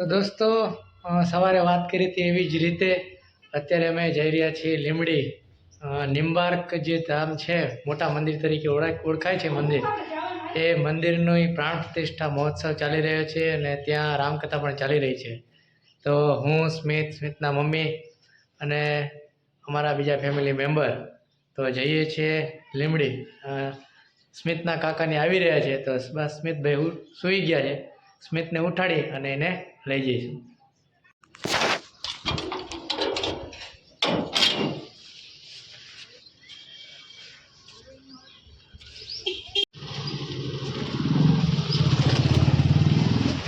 તો દોસ્તો સવારે વાત કરી હતી એવી જ રીતે. અત્યારે અમે જઈ રહ્યા છીએ લીમડી નિમ્બાર્ક જે ધામ છે, મોટા મંદિર તરીકે ઓળખ, ઓળખાય છે મંદિર. એ મંદિરનો પ્રાણ પ્રતિષ્ઠા મહોત્સવ ચાલી રહ્યો છે અને ત્યાં રામકથા પણ ચાલી રહી છે. તો હું, સ્મિત, સ્મિતના મમ્મી અને અમારા બીજા ફેમિલી મેમ્બર તો જઈએ છીએ લીમડી સ્મિતના કાકાની આવી રહ્યા છે તો બસ સ્મિતભાઈ ઉ- સૂઈ ગયા છે. સ્મિતને ઉઠાડી અને એને લઈ જઈશું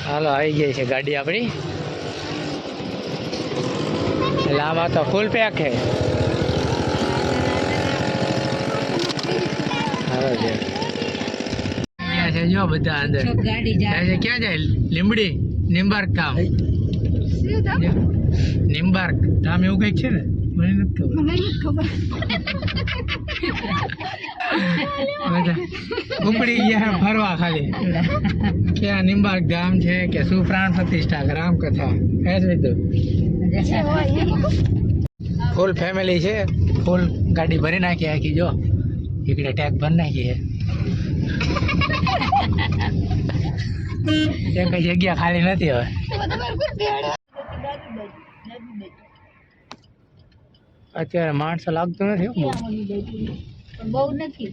હાલો, આવી ગઈ છે ગાડી આપણી. આમાં તો ફૂલ પેક છે. હાલો છે જો બધા અંદર. ગાડી જાય. છે ક્યાં જાય? લીંબડી? નિમ્બાર્ક ધામ. નિમ્બાર્ક ધામ? એવું કંઈક છે ને? મને નથી ખબર. બધા ઉપડી ગયા ફરવા ખાલી. ક્યાં નિમ્બાર્ક ધામ છે કે શું પ્રાણ પ્રતિષ્ઠા રામ કથા હે જ ફૂલ ફેમિલી છે. ફૂલ ગાડી ભરી નાખી આખી જો. એકડે ટેક ભરી નાખી છે. ત્યાં કઈ જગ્યા ખાલી નથી હવે. અત્યારે માણસો લાગતું નથી બહુ. નથી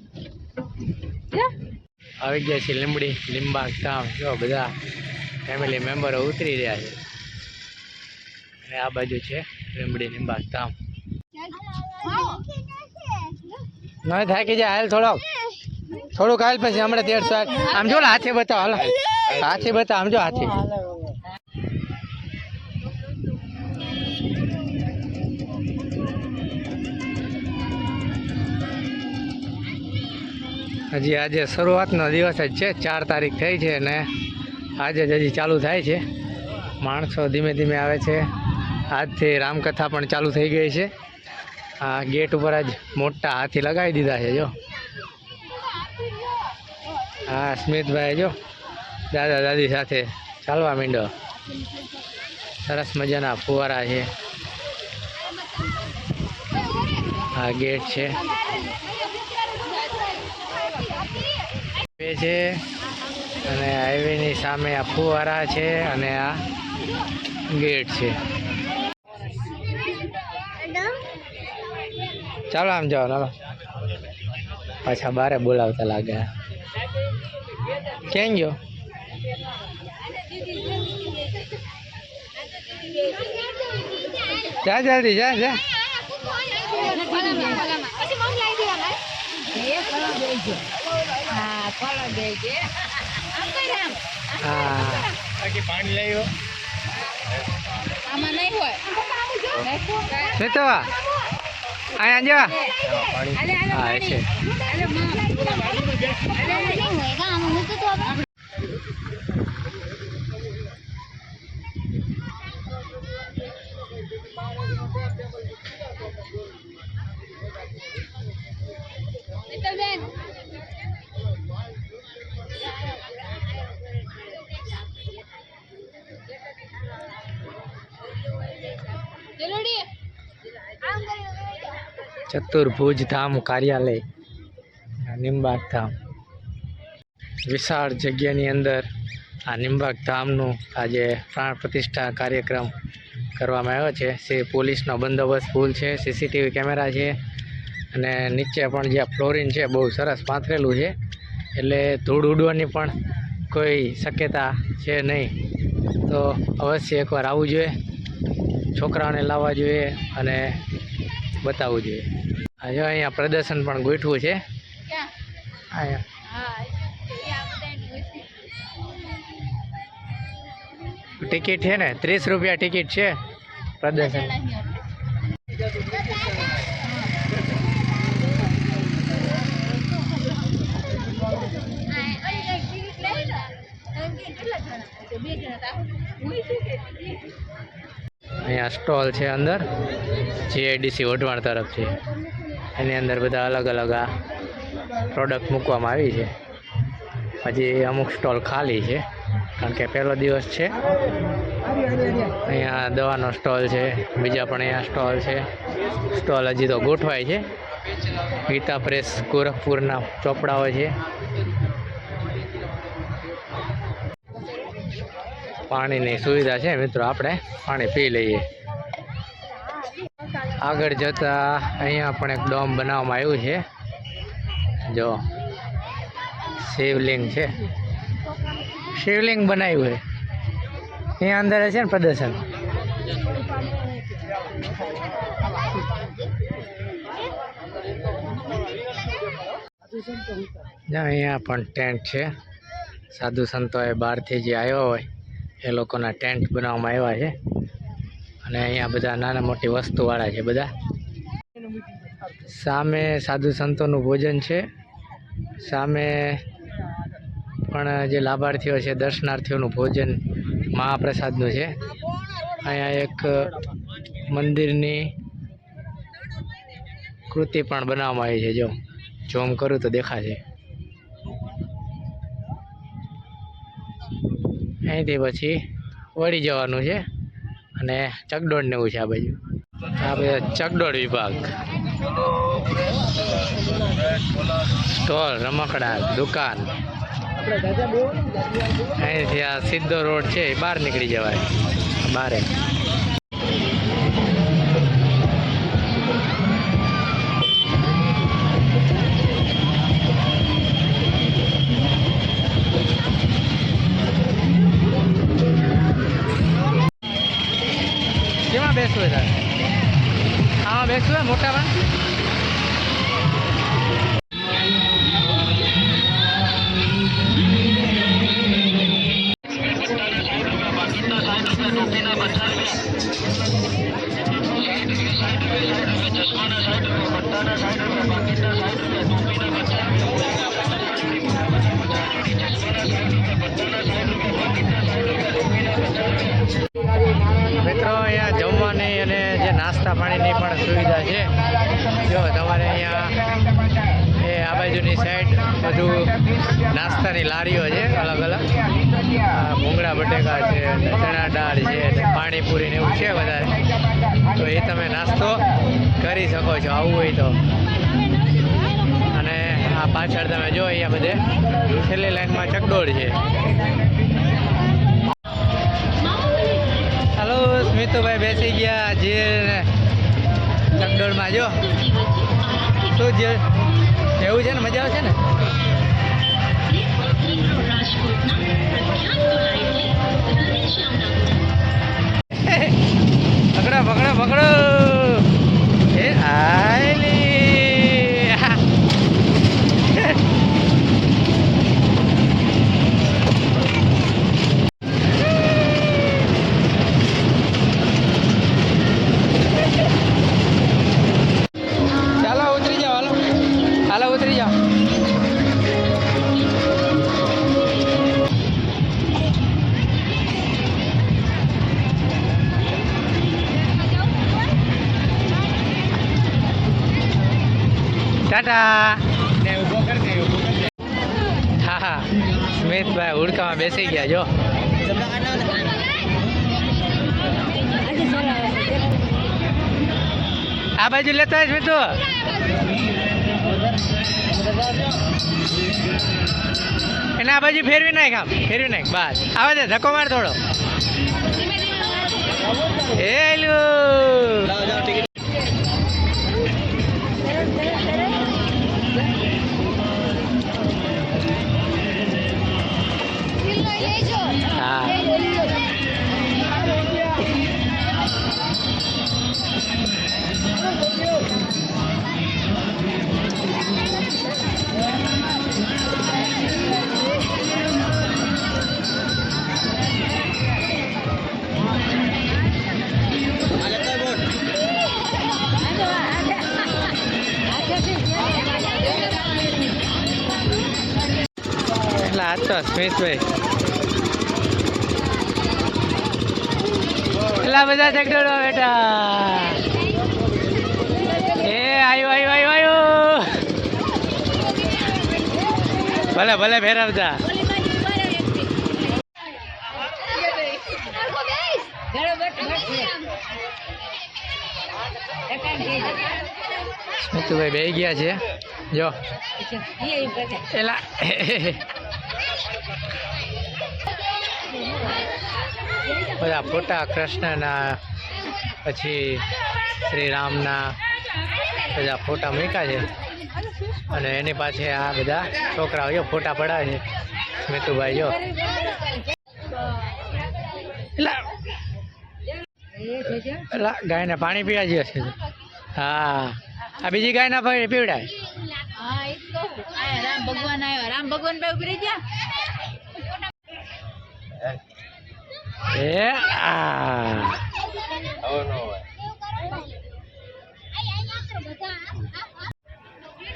આવી ગયા છે લીમડી લીંબા ધામ જો બધા ફેમિલી મેમ્બરો ઉતરી રહ્યા છે. અને આ બાજુ છે લીમડી લીંબા ધામ ન થાકી જાય હાલ થોડોક. થોડુંક હાલ પછી હમણાં તેરસો આમ જો હાથે બતાવો હાલ. હાથે બતાવો આમ જો હાથે. હજી આજે શરૂઆતનો દિવસ જ છે ચાર તારીખ થઈ છે અને આજે જ હજી ચાલુ થાય છે. માણસો ધીમે ધીમે આવે છે. આજથી રામકથા પણ ચાલુ થઈ ગઈ છે. આ ગેટ ઉપર જ મોટા હાથી લગાવી દીધા છે જો. હા, સ્મિતભાઈ, જો. દાદા, દાદી સાથે ચાલવા માંડો. સરસ મજાના ફુવારા છે. આ ગેટ છે. છે. અને હાઈવેની સામે આ ફુવારા છે અને આ ગેટ છે. ચાલો આમ જાઓ ચાલો પાછા બારે બોલાવતા લાગે. ક્યાં ગયો? જા જલ્દી જા જા. છે હા. આમાં નહીં હોય સ્મિતવા અહીંયા જા. અલે અલે હા છે. ચતુર્ભુજ ધામ કાર્યાલય, આ ધામ. વિશાળ જગ્યાની અંદર આ નિંબાગ ધામનું આજે પ્રાણ પ્રતિષ્ઠા કાર્યક્રમ કરવામાં આવ્યો છે. સે પોલીસનો બંદોબસ્ત ફૂલ છે, સીસીટીવી કેમેરા છે અને નીચે પણ જે ફ્લોરિન છે, બહુ સરસ પાથરેલું છે. એટલે ધૂળ ઉડવાની પણ કોઈ શક્યતા છે નહીં. તો અવશ્ય એકવાર આવવું જોઈએ, છોકરાઓને લાવવા જોઈએ અને બતાવવું જોઈએ. આજે અહીંયા પ્રદર્શન પણ ગોઠવું છે. અહીંયા ટિકિટ છે ને ત્રીસ રૂપિયા ટિકિટ છે પ્રદર્શન. અહીંયા સ્ટોલ છે અંદર જીઆઈડીસી વઢવાણ તરફથી. એની અંદર બધા અલગ અલગ આ પ્રોડક્ટ મૂકવામાં આવી છે. હજી અમુક સ્ટોલ ખાલી છે. કારણ કે પહેલો દિવસ છે. અહીંયા દવાનો સ્ટોલ છે, બીજા પણ અહીંયા સ્ટોલ છે. સ્ટોલ હજી તો ગોઠવાય છે. ગીતા પ્રેસ ગોરખપુરના ચોપડાઓ છે. પાણીની સુવિધા છે મિત્રો આપણે, પાણી પી લઈએ. આગળ જતા અહીંયા પણ એક ડોમ બનાવવામાં આવ્યું છે. જો, શિવલિંગ છે. શિવલિંગ બનાવ્યું છે. અહીંયા અંદર છે ને પ્રદર્શન. અહીંયા પણ ટેન્ટ છે. સાધુ સંતોએ બહારથી જે આવ્યો હોય, એ લોકોના ટેન્ટ બનાવવામાં આવ્યા છે. અને અહીંયા બધા નાના મોટી વસ્તુવાળા છે બધા. સામે સાધુ સંતોનું ભોજન છે. સામે પણ જે લાભાર્થીઓ છે, દર્શનાર્થીઓનું ભોજન મહાપ્રસાદનું છે. અહીંયા એક મંદિરની કૃતિ પણ બનાવવામાં આવી છે. જો જોમ કરું તો દેખાશે. અહીંથી પછી વળી જવાનું છે. અને ચકડોળ ને એવું છે આ બાજુ. આ બધા ચકડોળ વિભાગ. સ્ટોલ, રમકડા, દુકાન. અહીંથી આ સીધો રોડ છે બહાર નીકળી જવાય. બારે. આમાં બેસવું હોય પાણીની પણ સુવિધા છે. જો તમારે અહીંયા એ આ બાજુની સાઈડ બધું નાસ્તાની લારીઓ છે અલગ અલગ. ભૂંગળા બટેકા છે ચણા દાળ છે પાણીપુરી ને એવું છે વધારે. તો એ તમે નાસ્તો કરી શકો છો આવવું હોય તો. અને આ પાછળ તમે જો અહીંયા બધે છેલ્લી લાઈનમાં ચકડોળ છે. હાલો સ્મિતુભાઈ બેસી ગયા જે ચકડોળમાં જો. શું જે એવું છે ને મજા આવશે ને? પકડો પકડો પકડો સ્મિતભાઈ ઉડકામાં બેસી ગયા, જો. આ બાજુ લેતા હોય સ્મિતુ એને આ બાજુ ફેરવી નાખ આમ, ફેરવી નાખ, બસ. આવે છે ધક્કો માર થોડો. એ તો એટલા બધા ચકડોળો બેટા એ આયો આયો આયો આયો. ભલે ભલે ફેરવતા. સ્મિતુભાઈ બે ગયા છે. જો. એલા બધા ફોટા કૃષ્ણના, પછી શ્રી રામના બધા ફોટા મૂક્યા છે. અને એની પાસે આ બધા છોકરાઓ જો ફોટા પડાવે છે. સ્મિતુભાઈ જો. એલા એ ગાયને પાણી પીવા જઈએ છે. હા. આ બીજી ગાયના પાણી પીવડાય. ભગવાન આવ્યો. રામ ભગવાન ભાઈ ઉભરી રહી જા એ આ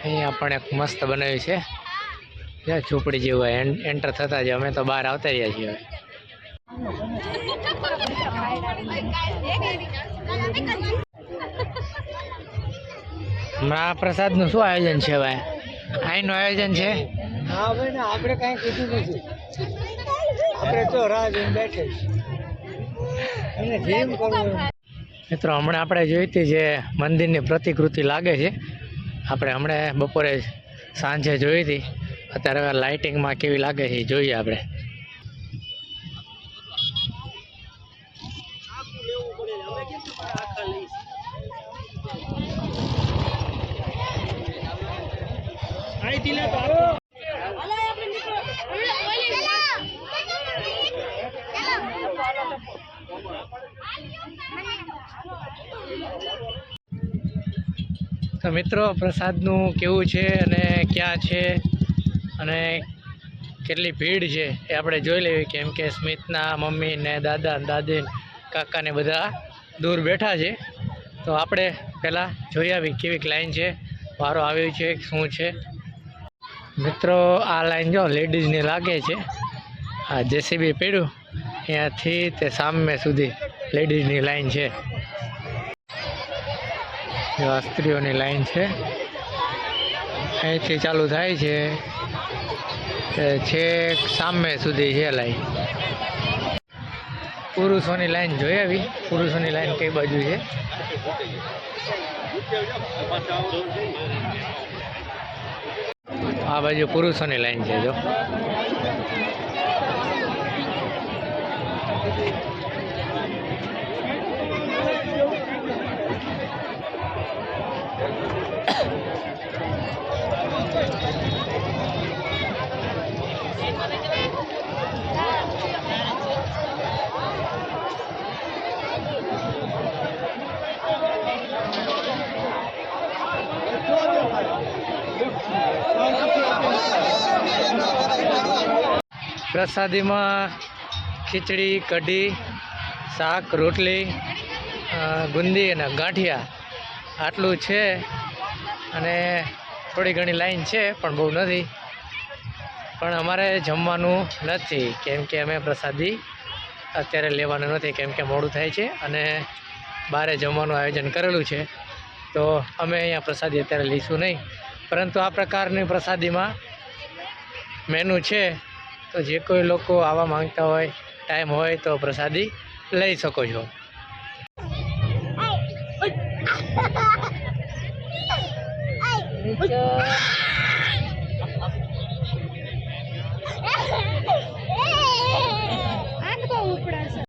અહીંયા પણ એક મસ્ત બનાવ્યું છે. જ્યાં ઝૂંપડી જેવું એન્ટર થતા જ અમે તો બહાર આવતા રહ્યા છીએ. હમણાં પ્રસાદનું શું આયોજન છે ભાઈ અહીંનું આયોજન છે? હા ભાઈ આપણે કાંઈ કીધું નથી. આપણે તો રાહ જોઈને બેઠે મિત્રો, હમણાં આપણે જોઈ હતી જે મંદિરની પ્રતિકૃતિ લાગે છે. આપણે હમણાં બપોરે સાંજે જોઈ હતી. અત્યારે લાઇટિંગમાં કેવી લાગે છે જોઈએ આપણે. તો મિત્રો, પ્રસાદનું કેવું છે અને ક્યાં છે અને કેટલી ભીડ છે એ આપણે જોઈ લેવી, કેમ કે સ્મિતના મમ્મી ને દાદા દાદી કાકાને બધા દૂર બેઠા છે. તો આપણે પહેલાં જોઈ આવી કેવી લાઈન છે, વારો આવ્યો છે, શું છે. મિત્રો, આ લાઈન જો લેડીઝની લાગે છે. આ જેસીબી પીડ્યું, ત્યાંથી તે સામે સુધી લેડીઝની લાઈન છે. જો આ સ્ત્રીઓની લાઈન છે. અહીંથી ચાલુ થાય છે. છેક સામે સુધી છે લાઈન. પુરુષોની લાઈન જોઈ આવી. પુરુષોની લાઈન કઈ બાજુ છે? આ બાજુ પુરુષોની લાઈન છે, જો. પ્રસાદીમાં ખીચડી, કઢી, શાક, રોટલી ગુંદી અને ગાંઠિયા. આટલું છે અને થોડી ઘણી લાઈન છે, પણ બહુ નથી. પણ અમારે જમવાનું નથી, કેમ કે અમે પ્રસાદી અત્યારે લેવાનું નથી, કેમ કે મોડું થાય છે અને બારે જમવાનું આયોજન કરેલું છે. તો અમે અહીંયા પ્રસાદી અત્યારે લઈશું નહીં. પરંતુ આ પ્રકારની પ્રસાદીમાં મેનુ છે, તો જે કોઈ લોકો આવવા માંગતા હોય ટાઈમ હોય, તો પ્રસાદી લઈ શકો છો.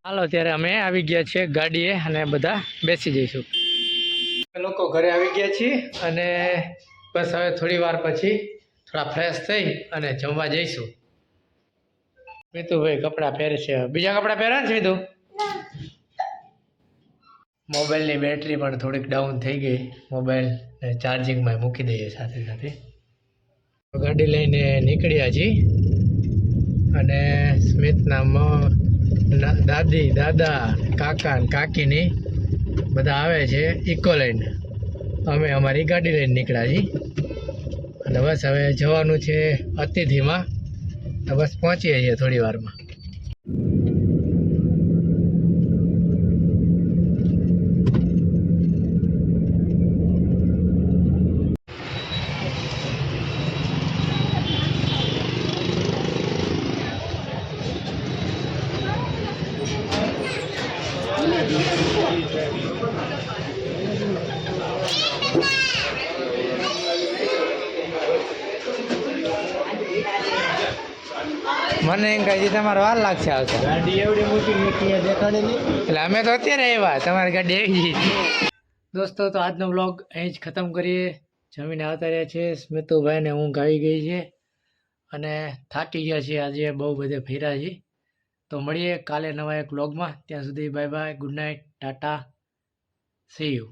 હાલો, ત્યારે અમે આવી ગયા છીએ ગાડીએ અને બધા બેસી જઈશું. લોકો ઘરે આવી ગયા છીએ અને બસ હવે થોડી વાર પછી થોડા ફ્રેશ થઈ અને જમવા જઈશું. મિતુભાઈ કપડાં પહેરે છે. બીજા કપડાં પહેરે છે મિતુ? મોબાઈલની બેટરી પણ થોડીક ડાઉન થઈ ગઈ. મોબાઈલ ચાર્જિંગમાં મૂકી દઈએ સાથે સાથે. ગાડી લઈને નીકળ્યા છીએ અને સ્મિતના દાદી, દાદા, કાકા કાકીની બધા આવે છે. ઇકો લઈને. અમે અમારી ગાડી લઈને નીકળ્યા છીએ અને બસ હવે જવાનું છે અતિથિમાં બસ પહોંચીએ છીએ થોડી વારમાં. મને એમ કહે છે તમારે વાર લાગશે આવશે ગાડી એવડી મોટી મેકી દેખાડે નહીં એટલે અમે તો અત્યારે આવ્યા તમારી ગાડી આવી દોસ્તો તો આજનો બ્લોગ અહીં જ ખતમ કરીએ. જમીને આવતા રહ્યા છે સ્મિતુભાઈને ઊંઘ આવી ગઈ છે અને થાકી ગયા છીએ આજે બહુ બધે ફેર્યા છીએ. તો મળીએ કાલે નવા એક બ્લોગમાં ત્યાં સુધી bye bye good night tata see you